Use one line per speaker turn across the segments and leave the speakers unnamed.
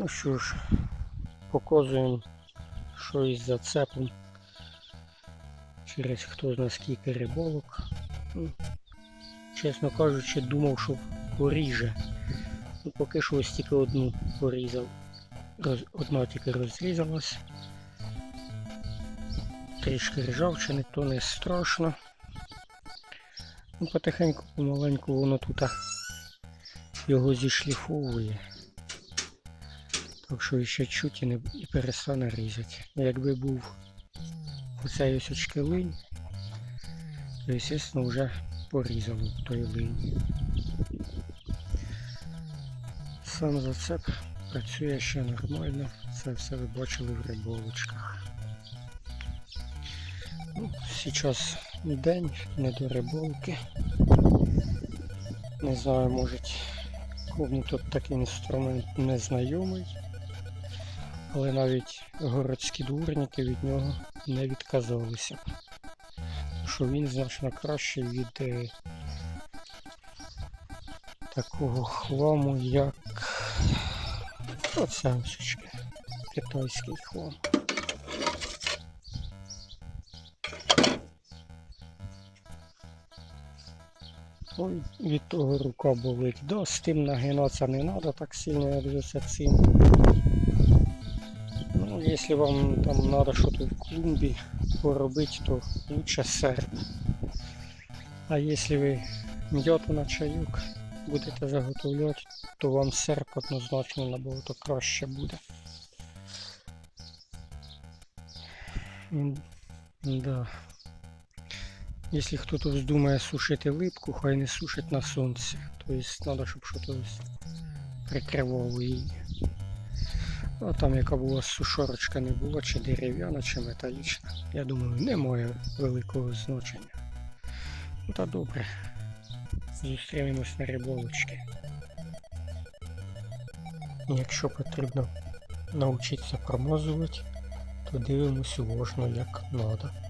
Ну що ж, показуємо, що із зацепом через хто зна скільки риболок. Ну, чесно кажучи, думав, що поріже. Ну, поки що ось тільки одну порізав. Роз... Одна тільки розрізалась. Трішки ржавчини, то не страшно. Ну, потихеньку, помаленьку воно тут його зішліфовує. Так що ще чуть і, не, і перестане різати. Якби був оцей ось очки линь, то, звісно, вже порізав той линь. Сам зацеп працює ще нормально. Це все ви бачили в риболочках. Ну, зараз день, не до риболки. Не знаю, може кому тут такий інструмент не знайомий. Але навіть городські дворники від нього не відказалися. Що він значно кращий від е, такого хламу, як оця осічка. Китайський хлам. Ой, від того рука болить. Да, з тим нагинатися не треба так сильно, як же це цим. Якщо вам там треба щось в клумбі поробити, то лучше серп. А якщо ви м'яту на чайок будете заготовляти, то вам серп однозначно набагато краще буде. Да. Якщо хтось вздумає сушити липку, хай не сушить на сонці. Тобто треба, щоб щось ось прикривало її. Ну, там яка була сушорочка не було, чи дерев'яна, чи металічна. Я думаю, не має великого значення. Ну та добре. Зустрінемось на риболочці. Якщо потрібно навчитися промазувати, то дивимось уважно як треба.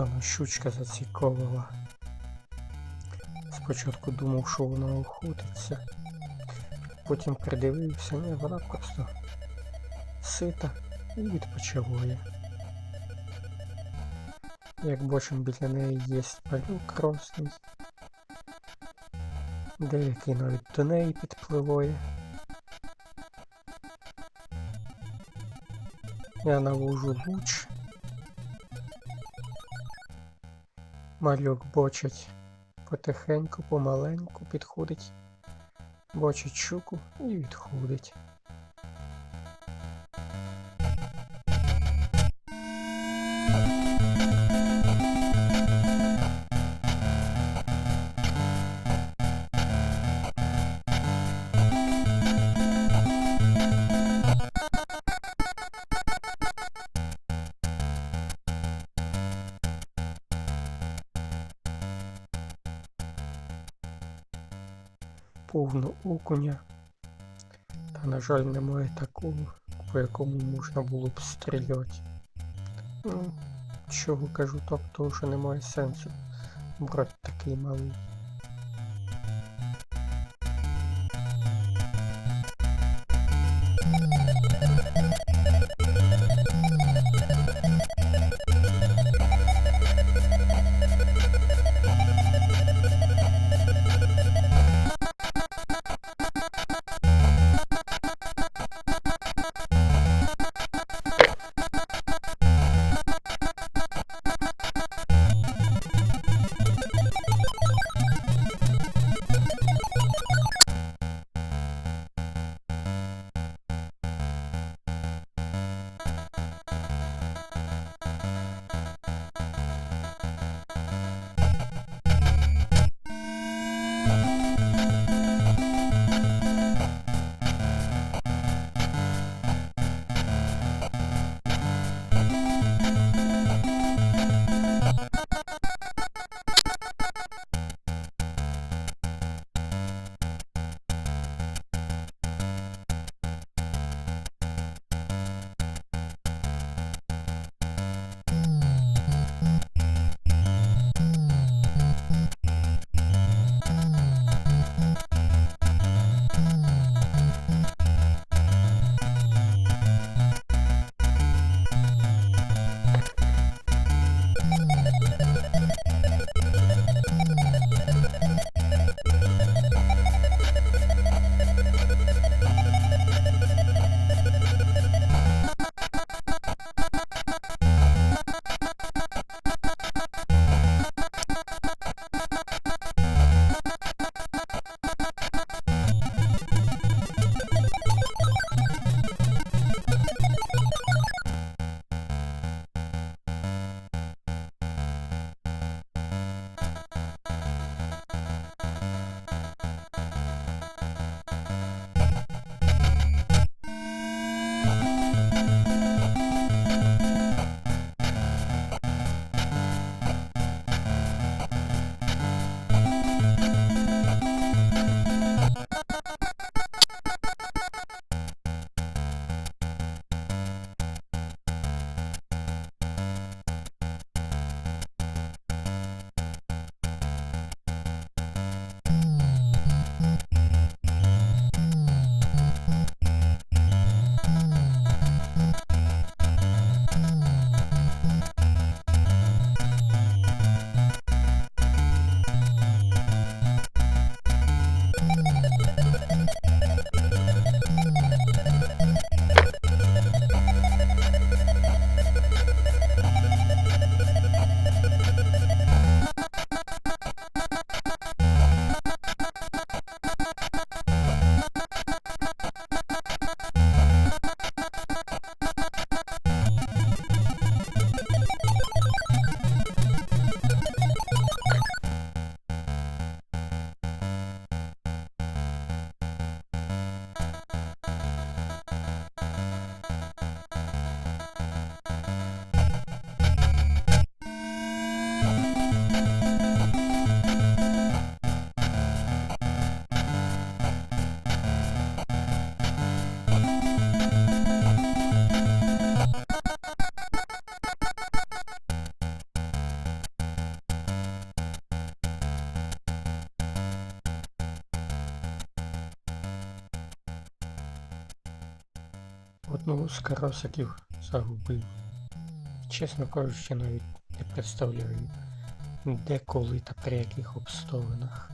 Дана щучка зацікавила. Спочатку думав, що вона охотиться. Потім придивився, ні, вона просто сита і відпочиває. Як бачимо, біля неї є палюк красний. Деякий навіть до неї підпливає. Я навожу луч. Малюк бочить потихеньку, помаленьку підходить, бочить щуку і відходить. Повно окуня. Та, на жаль, немає такого, по якому можна було б стріляти. Ну, чого кажу так, вже немає сенсу брати такий малий. Одного з карасиків загубив. Чесно кажучи, навіть не представляю, де, коли та при яких обставинах.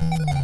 thank you